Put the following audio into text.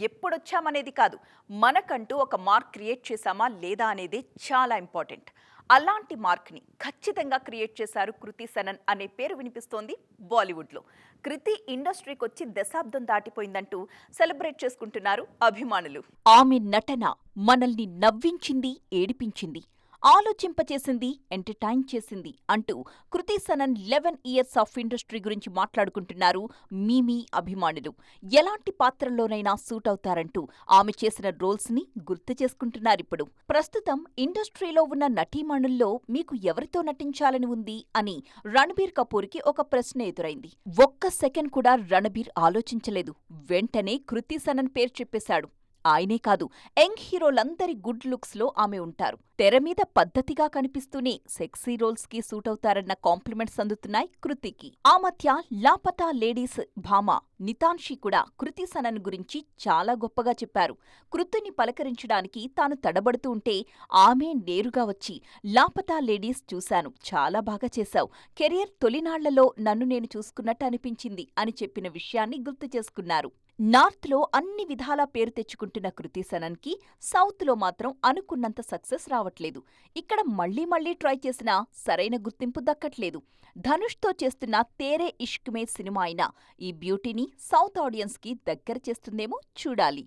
ఎప్పుడొచ్చామనేది కాదు. మనకంటూ ఒక మార్క్ క్రియేట్ చేశామా లేదా అనేది చాలా ఇంపార్టెంట్. అలాంటి మార్క్ని ఖచ్చితంగా క్రియేట్ చేశారు కృతి సనన్ అనే పేరు వినిపిస్తోంది బాలీవుడ్లో. కృతి ఇండస్ట్రీకి వచ్చి దశాబ్దం దాటిపోయిందంటూ సెలబ్రేట్ చేసుకుంటున్నారు అభిమానులు. ఆమె నటన మనల్ని నవ్వించింది ఏడిపించింది. ఆలోచింపచేసింది ఎంటర్టైన్ చేసింది అంటూ Kriti Sanon eleven years of industry గురించి మాట్లాడుకుంటున్నారు మీమీ అభిమానులు. ఎలాంటి పాత్రల్లోనైనా సూట్ అవుతారంటూ ఆమె చేసిన రోల్స్ని గుర్తు చేసుకుంటున్నారిప్పుడు ప్రస్తుతం ఇండస్ట్రీలో ఉన్న నటీమణుల్లో మీకు ఎవరితో నటించాలని ఉంది అని రణబీర్ కపూర్కి ఒక ప్రశ్న ఎదురైంది. ఒక్క సెకండ్ కూడా రణబీర్ ఆలోచించలేదు. వెంటనే కృతి సనన్ పేరు చెప్పేశాడు. ఆయనే కాదు యంగ్ హీరోలందరి గుడ్ లుక్స్లో ఆమె ఉంటారు. తెర మీద పద్ధతిగా కనిపిస్తూనే సెక్సీ రోల్స్కి సూట్ అవుతారన్న కాంప్లిమెంట్స్ అందుతున్నాయి కృతికి. ఆ మధ్య లాపతా లేడీస్ భామ నితాన్షి కూడా కృతి సనన్ గురించి చాలా గొప్పగా చెప్పారు. కృతిని పలకరించడానికి తాను తడబడుతూ ఉంటే ఆమె నేరుగా వచ్చి లాపతా లేడీస్ చూశాను చాలా బాగా చేశావు. కెరియర్ తొలినాళ్ళలో నన్ను నేను చూసుకున్నట్టు అనిపించింది అని చెప్పిన విషయాన్ని గుర్తు చేసుకున్నారు. నార్త్లో అన్ని విధాలా పేరు తెచ్చుకుంటున్న కృతి సనన్కి సౌత్లో మాత్రం అనుకున్నంత సక్సెస్ రావట్లేదు. ఇక్కడ మళ్ళీ మళ్ళీ ట్రై చేసినా సరైన గుర్తింపు దక్కట్లేదు. ధనుష్తో చేస్తున్న తేరే ఇష్క్ మే సినిమా అయినా ఈ బ్యూటీని సౌత్ ఆడియన్స్కి దగ్గర చేస్తుందేమో చూడాలి.